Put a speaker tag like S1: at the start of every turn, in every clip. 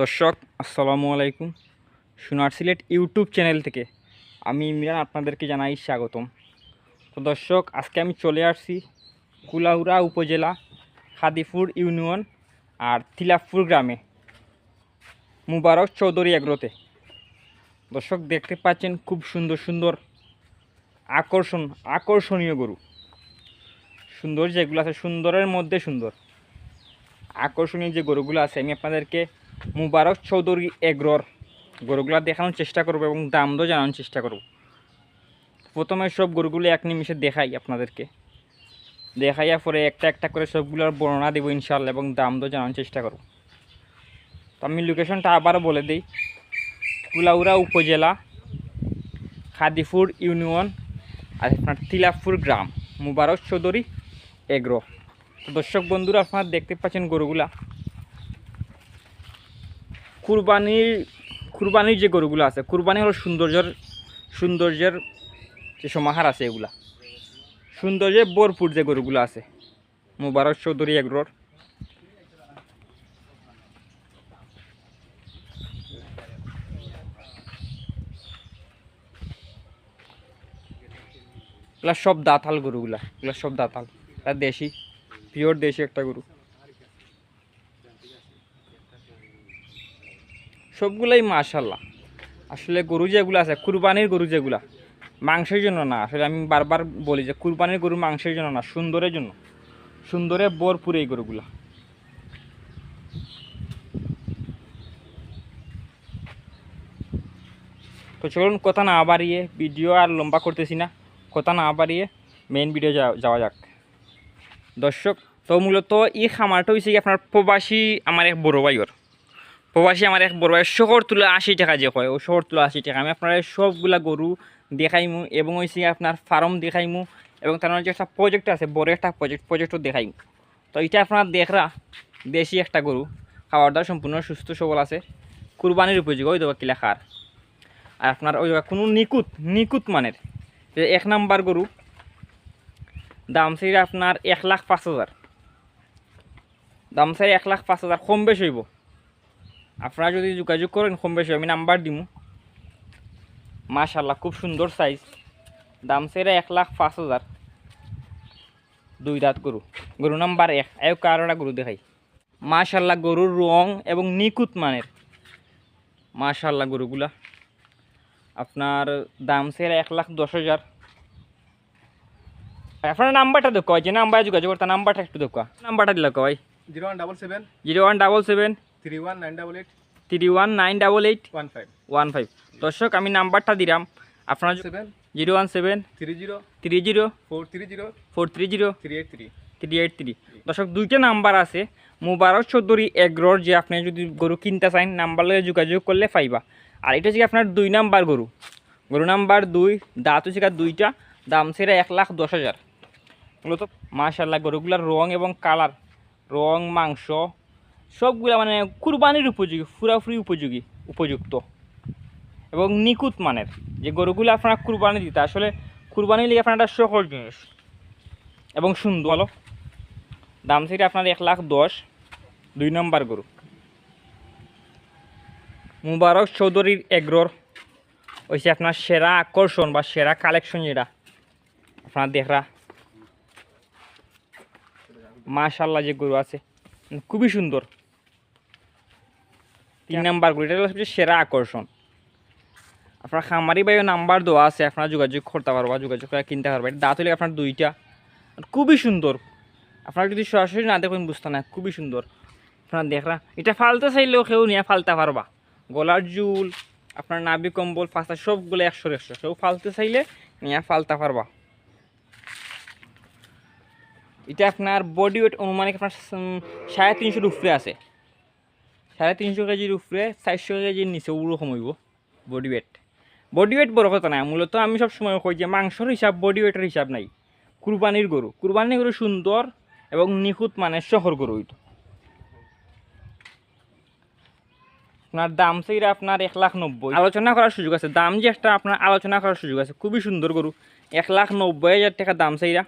S1: দর্শক, আসসালামু আলাইকুম। সোনার সিলেট ইউটিউব চ্যানেল থেকে আমি ইমরান আপনাদেরকে জানাই স্বাগতম। তো দর্শক, আজকে আমি চলে আসছি কুলাউড়া উপজেলা খাদিপুর ইউনিয়ন আর তিলাপুর গ্রামে, মুবারক চৌধুরী এগ্রোতে। দর্শক, দেখতে পাচ্ছেন খুব সুন্দর সুন্দর আকর্ষণ, আকর্ষণীয় গরু। সুন্দর যেগুলো আছে, সুন্দরের মধ্যে সুন্দর। আকর্ষণীয় যে গরুগুলো আছে, আমি আপনাদেরকে মুবারক চৌধুরী এগ্রোর গরুগুলো দেখানোর চেষ্টা করব এবং দাম দর জানানোর চেষ্টা করব। প্রথমে সব গরুগুলো এক নিমিষে দেখাই আপনাদেরকে। দেখাইয়া পরে একটা একটা করে সবগুলোর বর্ণনা দেবো ইনশাল্লাহ এবং দাম দর জানানোর চেষ্টা করব। তো আমি লোকেশনটা আবার বলে দিই। কুলাউড়া উপজেলা খাদিপুর ইউনিয়ন আর আপনার তিলাপুর গ্রাম। মুবারক চৌধুরী এগ্রো। দর্শক বন্ধুরা, আপনারা দেখতে পাচ্ছেন গরুগুলা। কুরবানির কুরবানির যে গরুগুলো আছে, কুরবানি হলো সৌন্দর্যের সৌন্দর্যের যে সমাহার আছে এগুলা। সৌন্দর্যে ভরপুর যে গরুগুলো আছে, মুবারক চৌধুরী এগ্রোর। এগুলা সব দাঁতাল গরুগুলা, এগুলা সব দাঁতাল। দেশি পিওর দেশি একটা গরু। সবগুলাই মাশাল্লাহ আসলে গরু যেগুলো আছে, কুরবানির গরু যেগুলা, মাংসের জন্য না। আসলে আমি বারবার বলি যে কুরবানির গরু মাংসের জন্য না, সুন্দরের জন্য। সুন্দরে ভরপুর এই গরুগুলা। তো চলুন কথা না বাড়িয়ে, ভিডিও আর লম্বা করতেছি না। কথা না বাড়িয়ে মেইন ভিডিও যাওয়া যাক। দর্শক, তো মূলত এই খামারটা হয়েছে কি আপনার প্রবাসী, আমার এক বড় ভাইয়ের। প্রবাসী আমার এক বড় ভাই, শহর তুলে আশি টাকা যে হয়, ও শহর তুলে আশি টাকা। আমি আপনার সবগুলা গরু দেখাইমু এবং হয়েছে আপনার ফার্ম দেখাইমু এবং তার যে একটা প্রজেক্ট আছে, বড় একটা প্রজেক্ট প্রজেক্টও দেখাইমু। তো এটা আপনার দেখরা, দেশি একটা গরু, খাওয়ার দাওয়া সম্পূর্ণ সুস্থ সবল আছে, কুরবানির উপযোগী, ওই দেবো কিলা খার আর। আপনার ওই কোনো নিকুত নিকুত মানের। যে এক নাম্বার গরু, দাম সেই আপনার এক লাখ পাঁচ হাজার। দাম চাই এক লাখ পাঁচ হাজার, কম বেশ হইব। আপনারা যদি যোগাযোগ করেন কম বেশি আমি নাম্বার দিমু। মাশাল্লাহ খুব সুন্দর সাইজ দাম চাইরা এক লাখ পাঁচ হাজার। দুই দাঁত গরু। গরু নাম্বার এক। আয়ো কারোটা গরু দেখাই। মাশাল্লাহ গরুর রং এবং নিকুত মানের। মাশাল্লাহ গরুগুলা। আপনার দাম চাইরা এক লাখ দশ হাজার। আপনার নাম্বারটা দেখো যে নাম্বারে যোগাযোগ করতে নাম্বারটা একটু দেখো। নাম্বারটা দিল ভাই
S2: zero one double seven.
S1: Zero one double seven.
S2: Three one nine double eight
S1: three one nine double eight
S2: one five
S1: one five দর্শক আমি নাম্বারটা দিলাম। আপনার
S2: seven
S1: zero one seven
S2: three zero
S1: three zero
S2: four three zero
S1: four three zero
S2: three eight three
S1: three eight three দর্শক দুইটা number আছে। মুবারক চৌধুরী এগ্রোর যে আপনি যদি গরু কিনতে চান নাম্বার লগে যোগাযোগ করলে পাইবা। আর এটা হচ্ছে আপনার দুই নাম্বার গরু। গরু নাম্বার দুই দাঁত হচ্ছে দুইটা দাম সেরা এক লাখ দশ হাজার। মূলত মাশাল্লাহ গরুগুলার রং এবং কালার রং মাংস সবগুলা মানে কুরবানির উপযোগী, ফুরাফুরি উপযোগী, উপযুক্ত। এবং নিকুত মানের। যে গরুগুলো আপনারা কুরবানি দিতে, আসলে কুরবানি লিগে আপনার একটা সকল জিনিস। এবং সুন্দর। ভালো দাম সেটা আপনার এক লাখ দশ, দুই নম্বর গরু। মুবারক চৌধুরীর এগ্রোর হচ্ছে আপনার সেরা আকর্ষণ বা সেরা কালেকশন যেটা। আপনার দেখরা। মাশাল্লাহ যে গরু আছে। খুবই সুন্দর। তিন নাম্বার গরু এটা হলো সবচেয়ে সেরা আকর্ষণ। আপনার খামারি বাইও নাম্বার দেওয়া আছে আপনারা যোগাযোগ করতে পারবা যোগাযোগ করে কিনতে পারবা এটা দাঁত হলে আপনার দুইটা। খুবই সুন্দর। আপনারা যদি সরাসরি না দেখুন বুঝতে না খুবই সুন্দর। আপনার দেখরা এটা ফালতে চাইলেও কেউ নিয়ে ফালতে পারবা। গলার জুল আপনার নাবি কম্বল ফাঁসা সবগুলো একশো একশো। কেউ ফালতে চাইলে নিয়ে ফালতে পারবা। এটা আপনার বডি ওয়েট অনুমানিক আপনার সাড়ে তিনশোর উপরে আছে। সাড়ে তিনশো কেজির উপরে চারশো কেজির নিচে ওরকম হইব বডি ওয়েট বডি ওয়েট বড় কথা না মূলত আমি সব সময় কই যে মাংসর হিসাব বডি ওয়েটের হিসাব নাই। কুরবানির গরু কুরবানির গরু সুন্দর এবং নিখুঁত মানের শহর গরু ওইটা আপনার দাম সেইটা আপনার এক লাখ নব্বই আলোচনা করার সুযোগ আছে, দাম যে একটা আপনার আলোচনা করার সুযোগ আছে, খুবই সুন্দর গরু এক লাখ নব্বই হাজার টাকা দাম সেইরা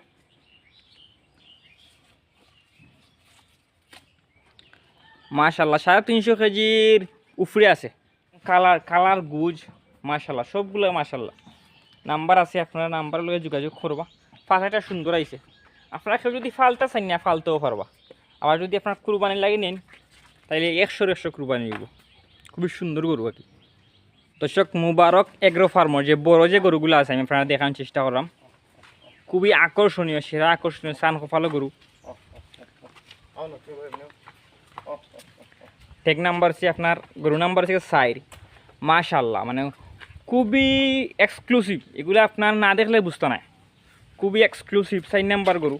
S1: মাশাল্লাহ সাড়ে তিনশো কেজির উপরে আছে। কালার কালার গুজ মাশাল্লাহ সবগুলো মাশাল্লাহ নাম্বার আছে, আপনারা নাম্বার লগে যোগাযোগ করবা। পাঠাটা সুন্দর আইছে। আপনারা কেউ যদি ফালতা চান না, ফালতেও পারবা। আবার যদি আপনার কুরবানি লাগে নেন তাহলে একশোর একশো কুরবানি নিব খুবই সুন্দর গরু আর কি। দর্শক, মুবারক এগ্রো ফার্মার যে বড় যে গরুগুলো আছে, আমি আপনারা দেখানোর চেষ্টা করলাম। খুবই আকর্ষণীয়, সেরা আকর্ষণীয় সান কপালো গরু। টেক নাম্বার হচ্ছে আপনার, গরু নাম্বার হচ্ছে সাইড মাশাল্লাহ মানে খুবই এক্সক্লুসিভ এগুলো আপনার না দেখলে বুঝতে নাই। খুবই এক্সক্লুসিভ সাইড নাম্বার গরু।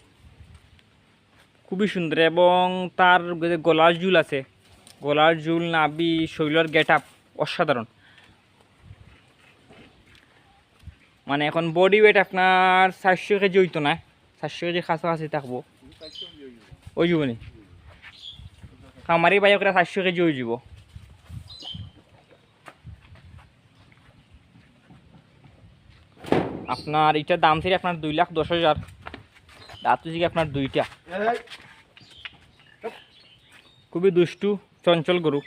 S1: খুবই সুন্দর, এবং তার গলার জুল আছে, গলার জুল নাবি শৈলর গেট আপ অসাধারণ। মানে এখন বডি ওয়েট আপনার চারশো কেজি হইতো না, চারশো কেজি কাছাকাছি থাকব। ওই যাবনি। খামারি বাইক করে চারশো কেজি হয়ে যাব। আপনার এটার দাম থেকে আপনার দুই লাখ দশ হাজার। দাঁত থেকে আপনার দুইটা। খুবই দুষ্টু চঞ্চল গরু।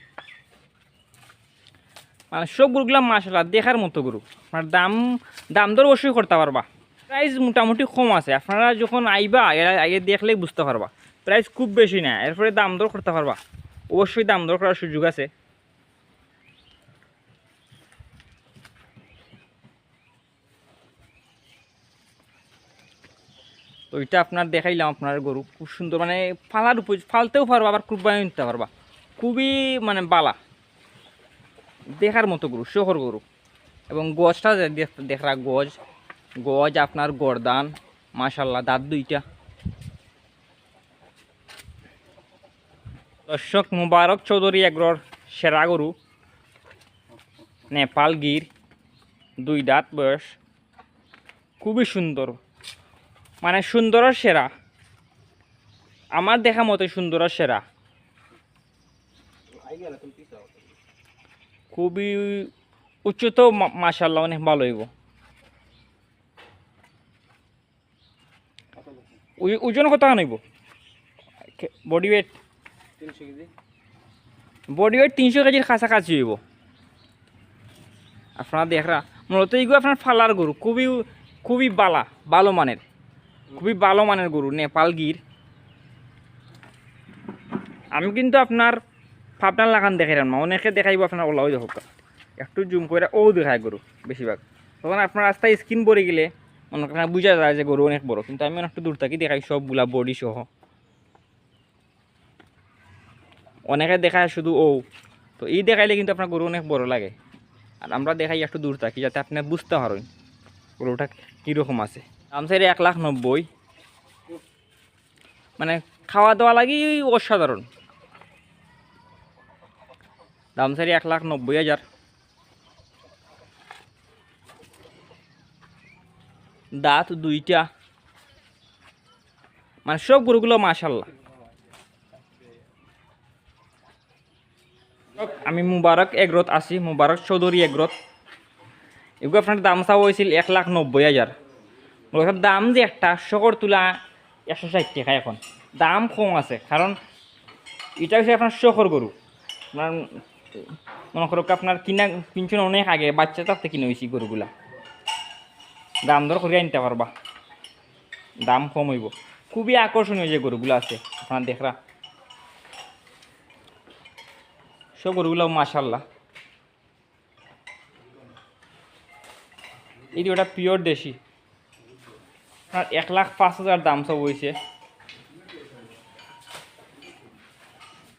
S1: মানে সব গরুগুলো মাসাল্লাহ দেখার মতো গরু। আপনার দাম দাম দর অবশ্যই করতে পারবা। প্রাইস মোটামুটি কম আছে। আপনারা যখন আইবা এরা আগে দেখলেই বুঝতে পারবা। প্রাইস খুব বেশি না, এরপরে দাম দর করতে পারবা। অবশ্যই দাম দর করার সুযোগ আছে। তো আপনার দেখাইলাম, আপনার গরু খুব সুন্দর মানে ফালার উপ ফালতেও পারবা, আবার খুব কুরবানি নিতে পারবা। খুবই মানে বালা। দেখার মতো গরু, শহর গরু। এবং গজটা যে দেখ- দেখা গজ। গজ আপনার গরদান মাশাল্লাহ দাঁত দুইটা। দর্শক মুবারক চৌধুরী এগ্রর সেরা গরু, নেপাল গির, দুই দাঁত বয়স, খুবই সুন্দর। মানে সুন্দরের সেরা। আমার দেখা মতো সুন্দরের সেরা। খুবই উচ্চত মাসাল্লাহ অনেক ভালো হইব। ওজন কত আনইব বডি ওয়েট বডি ওয়েট তিনশো কেজির কাছাকাছি হইব। আপনারা দেখরা, মূলত এইগুলো আপনার ফালার গরু, খুবই খুবই বালা ভালো মানের। খুবই ভালো মানের গরু, নেপাল গির। আমি কিন্তু আপনার ফাপনার লাগান দেখাইলাম না, অনেকে দেখাইব আপনার ওলাও দেখো। একটু জুম করে ও দেখায় গরু বেশিরভাগ। তখন আপনার রাস্তায় স্কিন পরে গেলে মনে করেন বুঝা যায় যে গরু অনেক বড়, কিন্তু আমি একটু দূর থাকি দেখাই সবগুলা বডি সহ। অনেকে দেখায় শুধু ও তো এই দেখাইলে কিন্তু আপনার গরু অনেক বড় লাগে। আর আমরা দেখাই একটু দূর থাকি যাতে আপনি বুঝতে পারেন গরুটা কীরকম আছে। চাইলে এক লাখ নব্বই। মানে খাওয়া দাওয়া লাগি অসাধারণ। দাম চাইলে এক লাখ নব্বই হাজার। দাঁত দুইটা। মানে সব গরুগুলো মাশাল্লাহ। আমি মুবারক এগ্রত আছি, মুবারক চৌধুরী এগ্রত এগুলো আপনার দাম চাওয়া হয়েছিল এক লাখ নব্বই হাজার মূলত দাম যে একটা শকর তুলা একশো ষাট টাকা এখন। দাম কম আছে কারণ এটা হচ্ছে আপনার শকর গরু আপনার মনে করো আপনার কিনা কিনছেন অনেক আগে, বাচ্চা থাকতে কিনে হয়েছি গরুগুলা দাম দর করে আনতে পারবা দাম কম হইব। খুবই আকর্ষণীয় যে গরুগুলো আছে আপনার দেখরা সব গরুগুলো মাশাল্লাহ এই ওটা পিওর দেশি। আর এক লাখ পাঁচ হাজার দাম সব হয়েছে